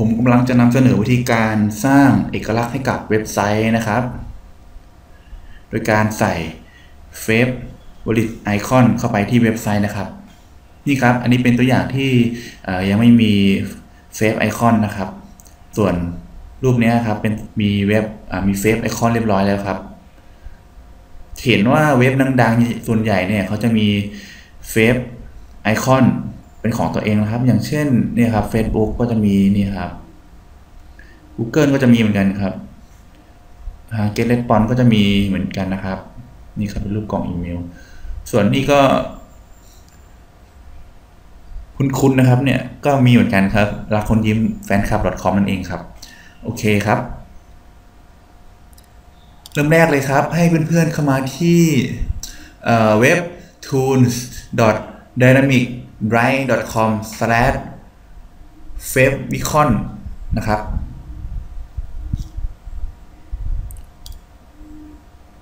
ผมกำลังจะนำเสนอวิธีการสร้างเอกลักษณ์ให้กับเว็บไซต์นะครับ โดยการใส่เฟซบริไอคอนเข้าไปที่เว็บไซต์นะครับ นี่ครับ อันนี้เป็นตัวอย่างที่ยังไม่มีเฟซไอคอนนะครับ ส่วนรูปนี้ครับเป็นมีเว็บมีเฟซไอคอนเรียบร้อยแล้วครับเห็นว่าเว็บดังๆส่วนใหญ่เนี่ยเขาจะมีเฟซไอคอน เป็นของตัวเองนะครับ อย่างเช่นนี่ครับ Facebook ก็จะมีนี่ครับ Google ก็จะมีเหมือนกันครับทาง Get Response ก็จะมีเหมือนกันนะครับ นี่ครับเป็นรูปกล่องอีเมล ส่วนนี้ก็ คุณๆนะครับเนี่ยก็มีเหมือนกันครับรักคนยิ้มแฟนคลับ .com นั่นเองครับ โอเคครับ เริ่มแรกเลยครับ ให้เพื่อนๆเข้ามาที่เว็บ tunes dynamic bright.com/favicon นะครับ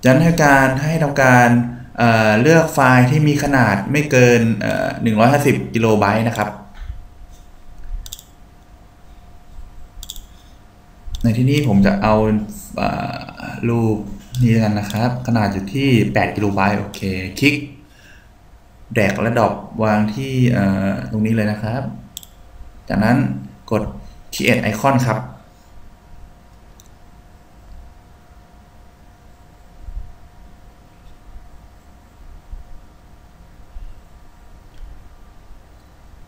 จะให้การให้ทำการเเลือกไฟล์ที่มีขนาดไม่เกิน 150 กิโลไบต์นะครับ ในที่นี้ผมจะเอารูปนี้กันนะครับ ขนาดอยู่ที่ 8 กิโลไบต์โอเค คลิก แดกและดอกวางที่ตรงนี้เลยนะครับ จากนั้นกด create icon ครับ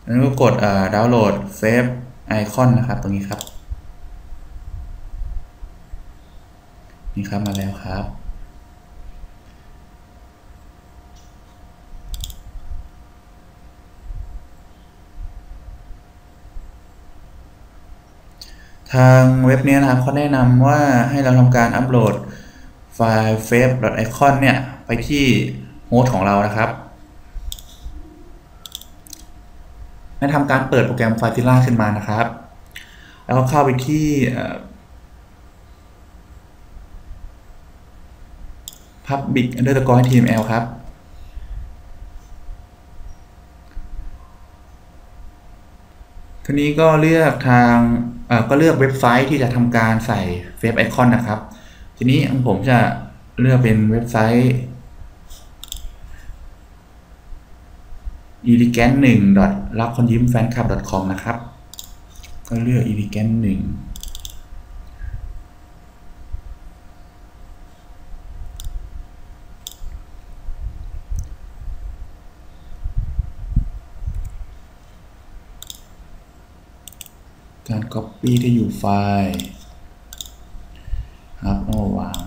แล้วก็กดดาวน์โหลดเฟซไอคอนนะครับ ตรงนี้ครับ นี่ครับมาแล้วครับ ทางเว็บนี้นะครับเขาแนะนำว่าให้เราทำการอัปโหลดไฟล์ f a v e icon เนี่ย ไปที่โฮสต์ของเรานะครับให้ทำการเปิดโปรแกรม Fazilla ขึ้นมานะครับ แล้วก็เข้าไปที่ public underscore html ครับ ทีนี้ก็เลือกทาง ก็เลือกเว็บไซต์ที่จะทำการใส่เฟซไอคอนนะครับ ทีนี้ผมจะเลือกเป็นเว็บไซต์ elegant 1รักคนยิ้มแฟนคลับ .com นะครับ ก็เลือก elegant 1 การ Copy ที่อยู่ไฟล์ครับเอาวาง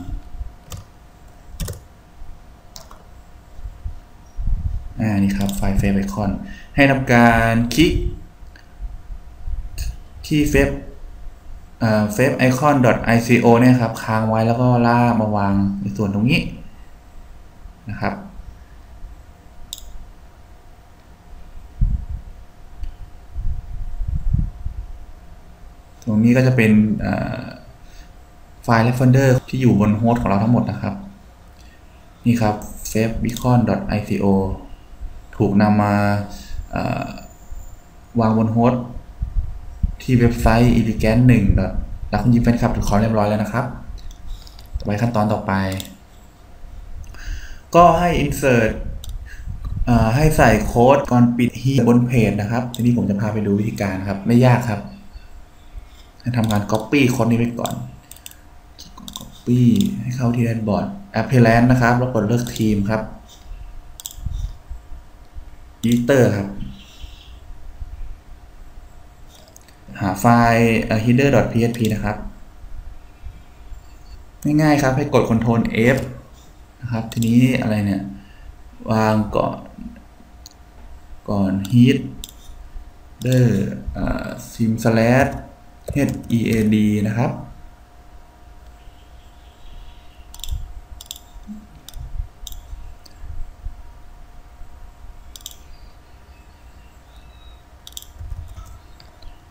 อ่านี่ครับไฟล์เฟซไอคอน ให้ทำการคลิก ที่เฟซเฟซไอคอน .ico เนี่ยครับ ค้างไว้แล้วก็ลากมาวางในส่วนตรงนี้นะครับ ตรงนี้ก็จะเป็นไฟล์ reference ที่อยู่บนโฮสต์ของเราทั้งหมดนะครับ นี่ครับ f a v e b e c o n i c o ถูกนำมาวางบนโฮสต์ที่เว็บไซต์ elegant 1แล้วคุณยิ้มแฟนคลับถูกคอเรียบร้อยแล้วนะครับไปขั้นตอนต่อไป ก็ให้ insert ให้ใส่โค้ดก่อนปิดฮีบนเพจนะครับ ทีนี้ผมจะพาไปดูวิธีการครับ ไม่ยากครับ ให้ทำการ Copy ค้ดนี้ไปก่อน Copy ให้เข้าที่แดชบอร์ด Appearance นะครับ แล้วกดเลือกทีมครับ Editor ครับ หาไฟล์ header.php นะครับ ง่ายๆครับ ให้กด Ctrl F นะครับ ทีนี้อะไรเนี่ย วางก่อน ก่อน header sim slash head นะครับ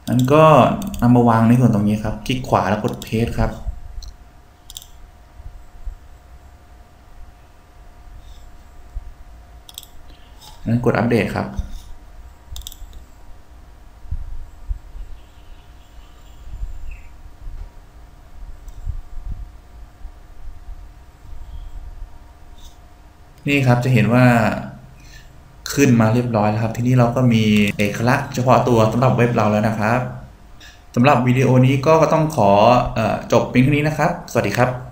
อันก็นำมาวางในส่วนตรงนี้ครับ คลิกขวาแล้วกดเพจครับนั้นกดอัปเดตครับ นี่ครับจะเห็นว่าขึ้นมาเรียบร้อยแล้วครับ ที่นี่เราก็มีเอกลักษณ์เฉพาะตัวสำหรับเว็บเราแล้วนะครับสำหรับวิดีโอนี้ก็ต้องขออจบเพียงเท่านี้นะครับ สวัสดีครับ